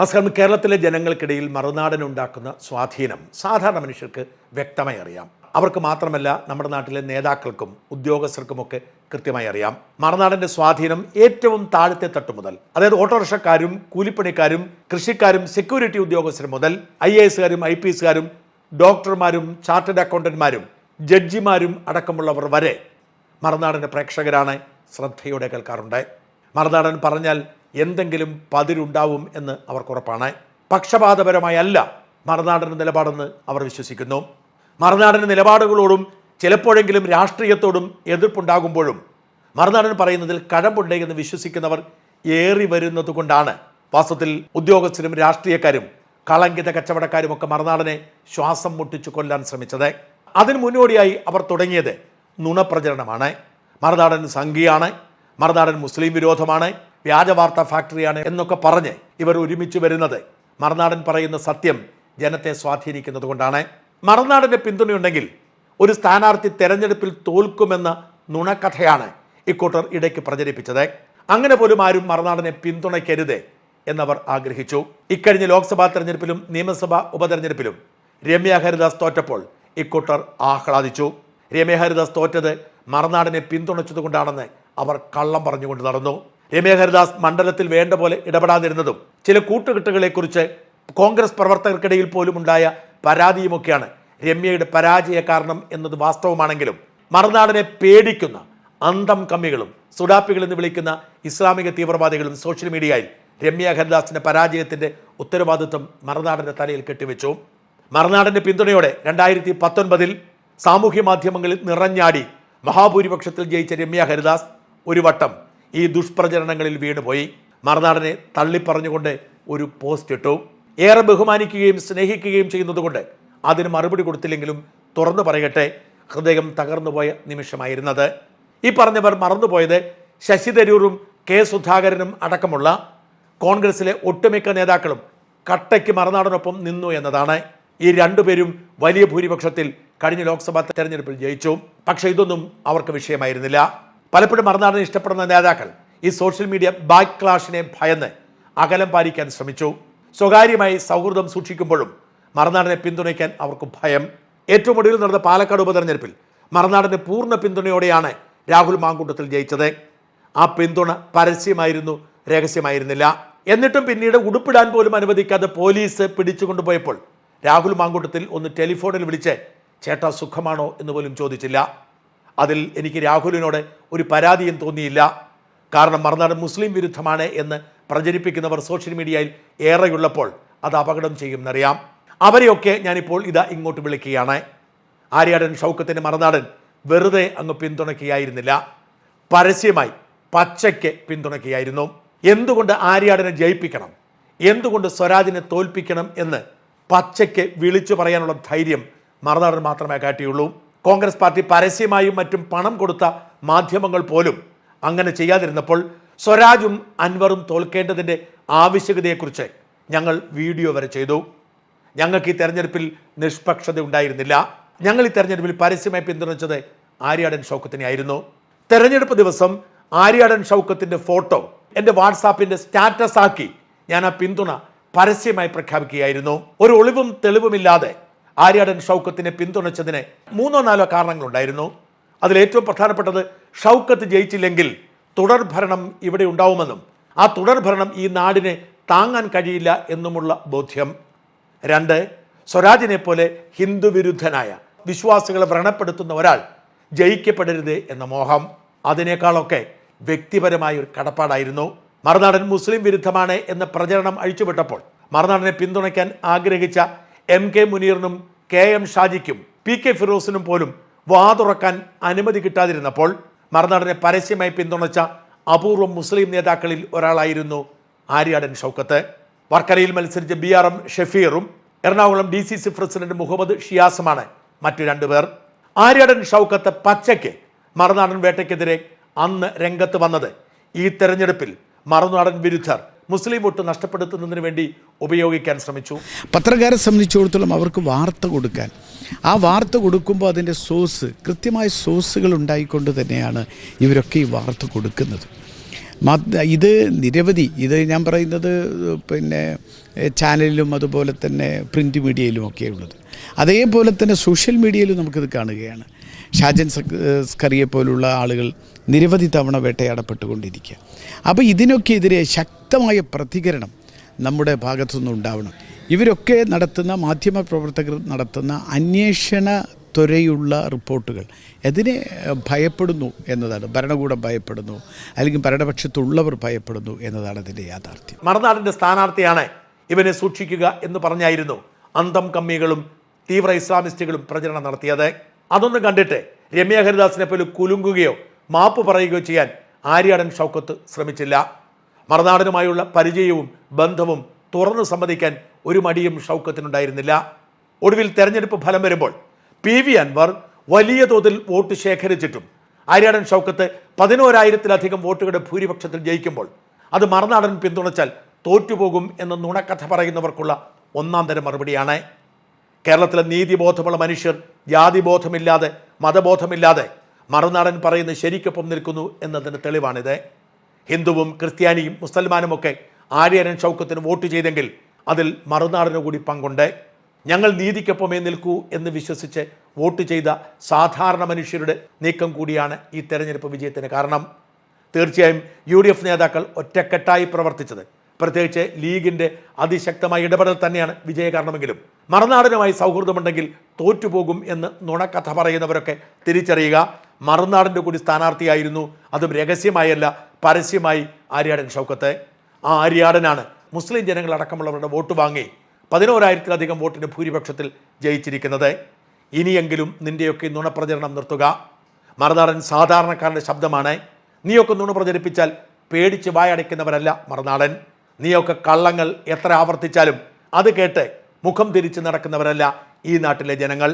നമസ്കാരം. കേരളത്തിലെ ജനങ്ങൾക്കിടയിൽ മറുനാടൻ ഉണ്ടാക്കുന്ന സ്വാധീനം സാധാരണ മനുഷ്യർക്ക് വ്യക്തമായി അറിയാം. അവർക്ക് മാത്രമല്ല നമ്മുടെ നാട്ടിലെ നേതാക്കൾക്കും ഉദ്യോഗസ്ഥർക്കുമൊക്കെ കൃത്യമായി അറിയാം. മറുനാടന്റെ സ്വാധീനം ഏറ്റവും താഴത്തെ തട്ട് മുതൽ അതായത് ഓട്ടോറിക്ഷക്കാരും കൂലിപ്പണിക്കാരും കൃഷിക്കാരും സെക്യൂരിറ്റി ഉദ്യോഗസ്ഥരും മുതൽ ഐ എ എസുകാരും ഐ പി എസുകാരും ഡോക്ടർമാരും ചാർട്ടേഡ് അക്കൗണ്ടന്റ്മാരും ജഡ്ജിമാരും അടക്കമുള്ളവർ വരെ മറുനാടന്റെ പ്രേക്ഷകരാണ് ശ്രദ്ധയോടെ കേൾക്കാറുണ്ട്. മറുനാടൻ പറഞ്ഞാൽ എന്തെങ്കിലും പതിരുണ്ടാവും എന്ന് അവർക്കുറപ്പാണ്. പക്ഷപാതപരമായല്ല മറുനാടന്റെ നിലപാടെന്ന് അവർ വിശ്വസിക്കുന്നു. മറുനാടന്റെ നിലപാടുകളോടും ചിലപ്പോഴെങ്കിലും രാഷ്ട്രീയത്തോടും എതിർപ്പുണ്ടാകുമ്പോഴും മറുനാടൻ പറയുന്നതിൽ കഴമ്പുണ്ട് എന്ന് വിശ്വസിക്കുന്നവർ ഏറി വരുന്നത് കൊണ്ടാണ് വാസ്തവത്തിൽ ഉദ്യോഗസ്ഥരും രാഷ്ട്രീയക്കാരും കളങ്കിത കച്ചവടക്കാരുമൊക്കെ മറുനാടനെ ശ്വാസം മുട്ടിച്ചു കൊല്ലാൻ ശ്രമിച്ചത്. അതിന് മുന്നോടിയായി അവർ തുടങ്ങിയത് നുണപ്രചരണമാണ്. മറുനാടൻ സംഘിയാണ്. മറുനാടൻ മുസ്ലിം വിരോധമാണ്. വ്യാജവാർത്ത ഫാക്ടറിയാണ് എന്നൊക്കെ പറഞ്ഞ് ഇവർ ഒരുമിച്ച് വരുന്നത്. മറുനാടൻ പറയുന്ന സത്യം ജനത്തെ സ്വാധീനിക്കുന്നത് കൊണ്ടാണ്. മറുനാടിന്റെ പിന്തുണയുണ്ടെങ്കിൽ ഒരു സ്ഥാനാർത്ഥി തെരഞ്ഞെടുപ്പിൽ തോൽക്കുമെന്ന നുണക്കഥയാണ് ഇക്കൂട്ടർ ഇടയ്ക്ക് പ്രചരിപ്പിച്ചത്. അങ്ങനെ പോലും ആരും മറുനാടിനെ പിന്തുണയ്ക്കരുത് എന്നവർ ആഗ്രഹിച്ചു. ഇക്കഴിഞ്ഞ ലോക്സഭാ തെരഞ്ഞെടുപ്പിലും നിയമസഭാ ഉപതെരഞ്ഞെടുപ്പിലും രമ്യ ഹരിദാസ് തോറ്റപ്പോൾ ഇക്കൂട്ടർ ആഹ്ലാദിച്ചു. രമ്യ ഹരിദാസ് തോറ്റത് മറുനാടിനെ പിന്തുണച്ചതുകൊണ്ടാണെന്ന് അവർ കള്ളം പറഞ്ഞുകൊണ്ട് നടന്നു. രമ്യ മണ്ഡലത്തിൽ വേണ്ട പോലെ ഇടപെടാതിരുന്നതും ചില കൂട്ടുകെട്ടുകളെക്കുറിച്ച് കോൺഗ്രസ് പ്രവർത്തകർക്കിടയിൽ പോലും ഉണ്ടായ പരാതിയുമൊക്കെയാണ് രമ്യയുടെ പരാജയ കാരണം എന്നത് വാസ്തവമാണെങ്കിലും മറുനാടിനെ പേടിക്കുന്ന അന്തം കമ്മികളും സുഡാപ്പികൾ എന്ന് വിളിക്കുന്ന ഇസ്ലാമിക തീവ്രവാദികളും സോഷ്യൽ മീഡിയയിൽ രമ്യ ഹരിദാസിന്റെ പരാജയത്തിന്റെ ഉത്തരവാദിത്വം മറുനാടിന്റെ തലയിൽ കെട്ടിവെച്ചു. മറുനാടിന്റെ പിന്തുണയോടെ രണ്ടായിരത്തി പത്തൊൻപതിൽ സാമൂഹ്യ മാധ്യമങ്ങളിൽ നിറഞ്ഞാടി മഹാഭൂരിപക്ഷത്തിൽ ജയിച്ച രമ്യ ഹരിദാസ് ഒരു വട്ടം ഈ ദുഷ്പ്രചരണങ്ങളിൽ വീണുപോയി. മറുനാടനെ തള്ളിപ്പറഞ്ഞുകൊണ്ട് ഒരു പോസ്റ്റ് ഇട്ടു. ഏറെ ബഹുമാനിക്കുകയും സ്നേഹിക്കുകയും ചെയ്യുന്നതുകൊണ്ട് അതിന് മറുപടി കൊടുത്തില്ലെങ്കിലും തുറന്നു പറയട്ടെ. ഹൃദയം തകർന്നുപോയ നിമിഷമായിരുന്നത്. ഈ പറഞ്ഞവർ മറന്നുപോയത് ശശി തരൂരും കെ സുധാകരനും അടക്കമുള്ള കോൺഗ്രസിലെ ഒട്ടുമിക്ക നേതാക്കളും കട്ടയ്ക്ക് മറുനാടനൊപ്പം നിന്നു എന്നതാണ്. ഈ രണ്ടുപേരും വലിയ ഭൂരിപക്ഷത്തിൽ കഴിഞ്ഞ ലോക്സഭാ തെരഞ്ഞെടുപ്പിൽ ജയിച്ചു. പക്ഷേ ഇതൊന്നും അവർക്ക് വിഷയമായിരുന്നില്ല. പലപ്പോഴും മറുനാടിനെ ഇഷ്ടപ്പെടുന്ന നേതാക്കൾ ഈ സോഷ്യൽ മീഡിയ ബാക്ക് ക്ലാഷിനെ ഭയന്ന് അകലം പാലിക്കാൻ ശ്രമിച്ചു. സ്വകാര്യമായി സൗഹൃദം സൂക്ഷിക്കുമ്പോഴും മറുനാടിനെ പിന്തുണയ്ക്കാൻ അവർക്ക് ഭയം. ഏറ്റവും ഒടുവിൽ നടന്ന പാലക്കാട് ഉപതെരഞ്ഞെടുപ്പിൽ മറുനാടിന്റെ പൂർണ പിന്തുണയോടെയാണ് രാഹുൽ മാങ്കൂട്ടത്തിൽ ജയിച്ചത്. ആ പിന്തുണ പരസ്യമായിരുന്നു രഹസ്യമായിരുന്നില്ല. എന്നിട്ടും പിന്നീട് ഉടുപ്പിടാൻ പോലും അനുവദിക്കാതെ പോലീസ് പിടിച്ചുകൊണ്ടുപോയപ്പോൾ രാഹുൽ മാങ്കൂട്ടത്തിൽ ഒന്ന് ടെലിഫോണിൽ വിളിച്ച് ചേട്ടാ സുഖമാണോ? എന്ന് പോലും ചോദിച്ചില്ല. അതിൽ എനിക്ക് രാഹുലിനോട് ഒരു പരാതിയും തോന്നിയില്ല. കാരണം മറുനാട് മുസ്ലിം വിരുദ്ധമാണ് എന്ന് പ്രചരിപ്പിക്കുന്നവർ സോഷ്യൽ മീഡിയയിൽ ഏറെയുള്ളപ്പോൾ അത് അപകടം ചെയ്യുമെന്നറിയാം. അവരെയൊക്കെ ഞാനിപ്പോൾ ഇതാ ഇങ്ങോട്ട് വിളിക്കുകയാണ്. ആര്യാടൻ ഷൗക്കത്തിന്റെ മറുനാടൻ വെറുതെ അങ്ങ് പിന്തുണയ്ക്കുകയായിരുന്നില്ല. പരസ്യമായി പച്ചയ്ക്ക് പിന്തുണയ്ക്കുകയായിരുന്നു. എന്തുകൊണ്ട് ആര്യാടനെ ജയിപ്പിക്കണം? എന്തുകൊണ്ട് സ്വരാജിനെ തോൽപ്പിക്കണം എന്ന് പച്ചയ്ക്ക് വിളിച്ചു പറയാനുള്ള ധൈര്യം മറുനാടൻ മാത്രമേ കാട്ടിയുള്ളൂ. കോൺഗ്രസ് പാർട്ടി പരസ്യമായും മറ്റും പണം കൊടുത്ത മാധ്യമങ്ങൾ പോലും അങ്ങനെ ചെയ്യാതിരുന്നപ്പോൾ സ്വരാജും അൻവറും തോൽക്കേണ്ടതിന്റെ ആവശ്യകതയെക്കുറിച്ച് ഞങ്ങൾ വീഡിയോ വരെ ചെയ്തു. ഞങ്ങൾക്ക് ഈ തെരഞ്ഞെടുപ്പിൽ നിഷ്പക്ഷത ഉണ്ടായിരുന്നില്ല. ഞങ്ങൾ ഈ തെരഞ്ഞെടുപ്പിൽ പരസ്യമായി പിന്തുണച്ചത് ആര്യാടൻ ഷൗക്കത്തിനെ ആയിരുന്നു. തെരഞ്ഞെടുപ്പ് ദിവസം ആര്യാടൻ ഷൗക്കത്തിന്റെ ഫോട്ടോ എന്റെ വാട്സാപ്പിന്റെ സ്റ്റാറ്റസ് ആക്കി ഞാൻ ആ പിന്തുണ പരസ്യമായി പ്രഖ്യാപിക്കുകയായിരുന്നു. ഒരു ഒളിവും തെളിവുമില്ലാതെ ആര്യാടൻ ഷൗക്കത്തിനെ പിന്തുണച്ചതിന് മൂന്നോ നാലോ കാരണങ്ങളുണ്ടായിരുന്നു. അതിൽ ഏറ്റവും പ്രധാനപ്പെട്ടത് ഷൗക്കത്ത് ജയിച്ചില്ലെങ്കിൽ തുടർഭരണം ഇവിടെ ഉണ്ടാവുമെന്നും ആ തുടർഭരണം ഈ നാടിനെ താങ്ങാൻ കഴിയില്ല എന്നുമുള്ള ബോധ്യം. രണ്ട് സ്വരാജിനെ പോലെ ഹിന്ദുവിരുദ്ധനായ വിശ്വാസികളെ വ്രണപ്പെടുത്തുന്ന ഒരാൾ ജയിക്കപ്പെടരുത് എന്ന മോഹം. അതിനേക്കാളൊക്കെ വ്യക്തിപരമായ ഒരു കടപ്പാടായിരുന്നു. മറുനാടൻ മുസ്ലിം വിരുദ്ധമാണ് എന്ന പ്രചരണം അഴിച്ചുവിട്ടപ്പോൾ മറുനാടനെ പിന്തുണയ്ക്കാൻ ആഗ്രഹിച്ച എം കെ മുനീറിനും കെ എം ഷാജിക്കും പി കെ ഫിറോസിനും പോലും വാതുറക്കാൻ അനുമതി കിട്ടാതിരുന്നപ്പോൾ മറുനാടനെ പരസ്യമായി പിന്തുണച്ച അപൂർവം മുസ്ലിം നേതാക്കളിൽ ഒരാളായിരുന്നു ആര്യാടൻ ഷൗക്കത്ത്. വർക്കരയിൽ മത്സരിച്ച B R M ഷെഫീറും Ernakulam D C C president Muhammad ഷിയാസുമാണ് മറ്റു രണ്ടുപേർ ആര്യാടൻ ഷൗക്കത്ത് പച്ചയ്ക്ക് മറുനാടൻ വേട്ടയ്ക്കെതിരെ അന്ന് രംഗത്ത് വന്നത് ഈ തെരഞ്ഞെടുപ്പിൽ മറുനാടൻ വിരുദ്ധർ മുസ്ലിം വോട്ട് നഷ്ടപ്പെടുത്തുന്നതിന് വേണ്ടി ഉപയോഗിക്കാൻ ശ്രമിച്ചു. പത്രക്കാരെ സംബന്ധിച്ചിടത്തോളം അവർക്ക് വാർത്ത കൊടുക്കാൻ. ആ വാർത്ത കൊടുക്കുമ്പോൾ അതിന്റെ സോഴ്സ് കൃത്യമായ സോഴ്സുകൾ ഉണ്ടായിക്കൊണ്ട് തന്നെയാണ് ഇവരൊക്കെ ഈ വാർത്ത കൊടുക്കുന്നത്. ഇത് നിരവധി ഇത് ഞാൻ പറയുന്നത് പിന്നെ ചാനലിലും അതുപോലെ തന്നെ പ്രിന്റ് മീഡിയയിലും ഒക്കെ ഉള്ളത്. അതേപോലെ തന്നെ സോഷ്യൽ മീഡിയയിലും നമുക്കിത് കാണുകയാണ്. ഷാജൻ സക്- സ്കറിയെ പോലുള്ള ആളുകൾ നിരവധി തവണ വേട്ടയാടപ്പെട്ടുകൊണ്ടിരിക്കുക. അപ്പോൾ ഇതിനൊക്കെ എതിരെ ശക്തമായ പ്രതികരണം നമ്മുടെ ഭാഗത്തുനിന്ന് ഉണ്ടാവണം. ഇവരൊക്കെ നടത്തുന്ന മാധ്യമ പ്രവർത്തകർ നടത്തുന്ന അന്വേഷണ ത്വരയുള്ള റിപ്പോർട്ടുകൾ അതിനെ ഭയപ്പെടുന്നു എന്നതാണ്. ഭരണകൂടം ഭയപ്പെടുന്നു. അല്ലെങ്കിൽ ഭരണപക്ഷത്തുള്ളവർ ഭയപ്പെടുന്നു എന്നതാണ് അതിന്റെ യാഥാർത്ഥ്യം. മറുനാടിന്റെ സ്ഥാനാർത്ഥിയാണ് ഇവനെ സൂക്ഷിക്കുക എന്ന് പറഞ്ഞായിരുന്നു അന്തം കമ്മികളും തീവ്ര ഇസ്ലാമിസ്റ്റുകളും പ്രചരണം നടത്തിയത്. അതൊന്നും കണ്ടിട്ട് രമ്യ ഹരിദാസിനെ പോലും കുലുങ്ങുകയോ മാപ്പ് പറയുകയോ ചെയ്യാൻ ആര്യാടൻ ഷൗക്കത്ത് ശ്രമിച്ചില്ല. മറുനാടനുമായുള്ള പരിചയവും ബന്ധവും തുറന്നു സമ്മതിക്കാൻ ഒരു മടിയും ഷൗക്കത്തിനുണ്ടായിരുന്നില്ല. ഒടുവിൽ തെരഞ്ഞെടുപ്പ് ഫലം വരുമ്പോൾ പി വി അൻവർ വലിയ തോതിൽ വോട്ട് ശേഖരിച്ചിട്ടും ആര്യാടൻ ഷൗക്കത്ത് പതിനോരായിരത്തിലധികം വോട്ടുകളുടെ ഭൂരിപക്ഷത്തിൽ ജയിക്കുമ്പോൾ അത് മറുനാടൻ പിന്തുണച്ചാൽ തോറ്റുപോകും എന്ന നുണക്കഥ പറയുന്നവർക്കുള്ള ഒന്നാം തരം മറുപടിയാണ്. കേരളത്തിലെ നീതിബോധമുള്ള മനുഷ്യർ ജാതിബോധമില്ലാതെ മതബോധമില്ലാതെ മറുനാടൻ പറയുന്ന ശരിക്കൊപ്പം നിൽക്കുന്നു എന്നതിന് തെളിവാണിത്. ഹിന്ദുവും ക്രിസ്ത്യാനിയും മുസൽമാനുമൊക്കെ ആര്യരൻ ഷൗക്കത്തിന് വോട്ട് ചെയ്തെങ്കിൽ അതിൽ മറുനാടിന് കൂടി പങ്കുണ്ട്. ഞങ്ങൾ നീതിക്കൊപ്പമേ നിൽക്കൂ എന്ന് വിശ്വസിച്ച് വോട്ട് ചെയ്ത സാധാരണ മനുഷ്യരുടെ നീക്കം കൂടിയാണ് ഈ തെരഞ്ഞെടുപ്പ് വിജയത്തിന് കാരണം. തീർച്ചയായും യു ഡി എഫ് നേതാക്കൾ ഒറ്റക്കെട്ടായി പ്രവർത്തിച്ചത്. പ്രത്യേകിച്ച് ലീഗിന്റെ അതിശക്തമായ ഇടപെടൽ തന്നെയാണ് വിജയകാരണമെങ്കിലും. മറുനാടിനുമായി സൗഹൃദമുണ്ടെങ്കിൽ തോറ്റുപോകും എന്ന് നുണക്കഥ പറയുന്നവരൊക്കെ തിരിച്ചറിയുക. മറുനാടിന്റെ കൂടി സ്ഥാനാർത്ഥിയായിരുന്നു. അതും രഹസ്യമായല്ല പരസ്യമായി ആര്യാടൻ ഷൗക്കത്ത്. ആ ആര്യാടനാണ് മുസ്ലിം ജനങ്ങളടക്കമുള്ളവരുടെ വോട്ട് വാങ്ങി പതിനോരായിരത്തിലധികം വോട്ടിന് ഭൂരിപക്ഷത്തിൽ ജയിച്ചിരിക്കുന്നത്. ഇനിയെങ്കിലും നിന്റെയൊക്കെ നുണപ്രചരണം നിർത്തുക. മറുനാടൻ സാധാരണക്കാരന്റെ ശബ്ദമാണ്. നീയൊക്കെ നുണ പ്രചരിപ്പിച്ചാൽ പേടിച്ച് വായടയ്ക്കുന്നവരല്ല മറുനാടൻ. നീയൊക്കെ കള്ളങ്ങൾ എത്ര ആവർത്തിച്ചാലും അത് കേട്ട് മുഖം തിരിച്ച് നടക്കുന്നവരല്ല ഈ നാട്ടിലെ ജനങ്ങൾ.